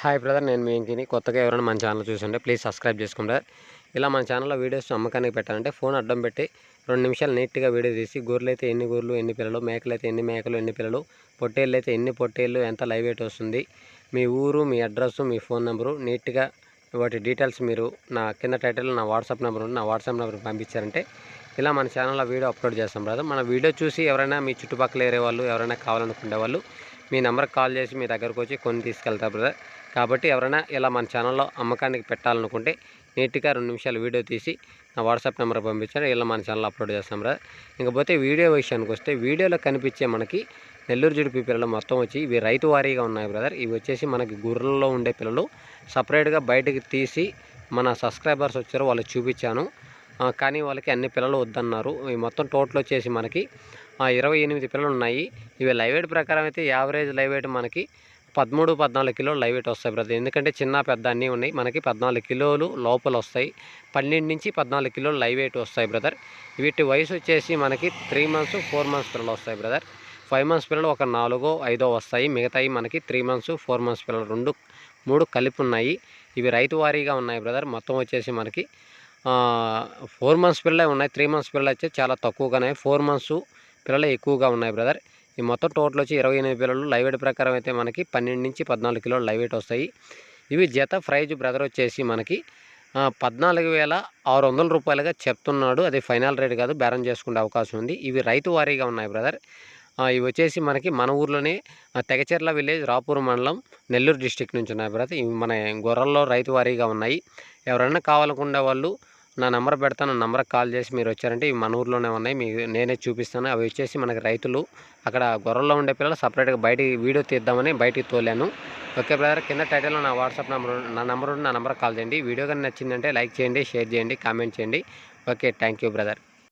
Hi brother నేను మీ ఇంకిని కొత్తగా ఎవరైనా మన ఛానల్ చూసుంటే ప్లీజ్ సబ్స్క్రైబ్ చేసుకోండి ఇలా మన ఛానల్లో వీడియోస్ అమ్మకానికి పెట్టాలంటే ఫోన్ అడ్డం పెట్టి రెండు నిమిషాలు నీట్గా వీడియో తీసి గొర్రెలు అయితే ఎన్ని గొర్రెలు ఎన్ని పిల్లలు మేకలు అయితే ఎన్ని మేకలు ఎన్ని పిల్లలు పొట్టేళ్ళు అయితే ఎన్ని పొట్టేళ్ళు ఎంత లైవ్ వెయిట్ వస్తుంది మీ ఊరు మీ అడ్రస్ మీ ఫోన్ నెంబరు నీట్గా వాటి డీటెయిల్స్ మీరు నా కింద టైటిల్ నా వాట్సాప్ నెంబర్ ఉంది నా వాట్సాప్ నెంబర్ పంపించారంటే ఇలా మన ఛానల్లో వీడియో అప్లోడ్ చేస్తాం బ్రదర్. మన వీడియో చూసి ఎవరైనా మీ చుట్టుపక్కల ఏరే వాళ్ళు ఎవరైనా కావాలనుకునే వాళ్ళు మీ నెంబర్కి కాల్ చేసి మీ దగ్గరకు వచ్చి కొని తీసుకెళ్తారు బ్రదర్. కాబట్టి ఎవరైనా ఇలా మన ఛానల్లో అమ్మకానికి పెట్టాలనుకుంటే నీట్గా రెండు నిమిషాలు వీడియో తీసి నా వాట్సాప్ నెంబర్ పంపించారు ఇలా మన ఛానల్ అప్లోడ్ చేస్తాం రా. ఇంకపోతే వీడియో విషయానికి వస్తే వీడియోలో కనిపించే మనకి నెల్లూరు జుడిపి పిల్లలు మొత్తం వచ్చి ఇవి రైతు వారీగా ఉన్నాయి బ్రదర్. ఇవి వచ్చేసి మనకి గుర్రెల్లో ఉండే పిల్లలు. సపరేట్గా బయటకు తీసి మన సబ్స్క్రైబర్స్ వచ్చారు వాళ్ళకి చూపించాను. కానీ వాళ్ళకి అన్ని పిల్లలు వద్దన్నారు. ఇవి మొత్తం టోటల్ వచ్చేసి మనకి ఇరవై ఎనిమిది పిల్లలు ఉన్నాయి. ఇవి లైవ్ వెయిట్ ప్రకారం అయితే యావరేజ్ లైవ్ వెయిట్ మనకి పదమూడు పద్నాలుగు కిలోలు లైవ్ వెయిట్ వస్తాయి బ్రదర్ ఎందుకంటే చిన్న పెద్ద అన్నీ ఉన్నాయి. మనకి పద్నాలుగు కిలోలు లోపల వస్తాయి. పన్నెండు నుంచి పద్నాలుగు కిలోలు లైవ్ వెయిట్ వస్తాయి బ్రదర్ వీటి వయసు వచ్చేసి మనకి త్రీ మంత్స్ ఫోర్ మంత్స్ పిల్లలు వస్తాయి బ్రదర్ ఫైవ్ మంత్స్ పిల్లలు ఒక నాలుగో ఐదో వస్తాయి. మిగతాయి మనకి త్రీ మంత్స్ ఫోర్ మంత్స్ పిల్లలు రెండు మూడు కలిపి ఉన్నాయి. ఇవి రైతు వారీగా ఉన్నాయి బ్రదర్ మొత్తం వచ్చేసి మనకి ఫోర్ మంత్స్ పిల్లలే ఉన్నాయి. త్రీ మంత్స్ పిల్లలు అయితే చాలా తక్కువగానే ఫోర్ మంత్స్ పిల్లలే ఎక్కువగా ఉన్నాయి బ్రదర్ ఈ మొత్తం టోటల్ వచ్చి ఇరవై ఎనిమిది పిల్లలు. లైవ్ వెయిట్ ప్రకారం అయితే మనకి పన్నెండు నుంచి పద్నాలుగు కిలోలు లైవ్ వెయిట్ వస్తాయి. ఇవి జత ప్రైజ్ బ్రదర్ వచ్చేసి మనకి పద్నాలుగు వేల ఆరు వందల రూపాయలుగా చెప్తున్నాడు. అది ఫైనల్ రేట్ కాదు బేరం చేసుకునే అవకాశం ఉంది. ఇవి రైతు వారీగా ఉన్నాయి బ్రదర్. ఇవి వచ్చేసి మనకి మన ఊర్లోనే తెగచెర్ల విలేజ్ రాపూర్ మండలం నెల్లూరు డిస్టిక్ నుంచి ఉన్నాయి బ్రదర్. ఇవి మన గొర్రెల్లో రైతు వారీగా ఉన్నాయి. ఎవరైనా కావాలనుకునే వాళ్ళు నా నెంబర్ పెడతాను నా నెంబర్కి కాల్ చేసి మీరు వచ్చారంటే ఇవి మన ఊర్లోనే ఉన్నాయి. మీ నేనే చూపిస్తాను. అవి వచ్చేసి మనకి రైతులు అక్కడ గొర్రెల్లో ఉండే పిల్లలు సపరేట్గా బయటికి వీడియో తీద్దామని బయటికి తోలాను. ఓకే బ్రదర్ కింద టైటిల్లో నా వాట్సాప్ నెంబర్ నా నెంబర్ నా నెంబర్కి కాల్ చేయండి. వీడియో కానీ నచ్చిందంటే లైక్ చేయండి షేర్ చేయండి కామెంట్ చేయండి. Okay thank you brother.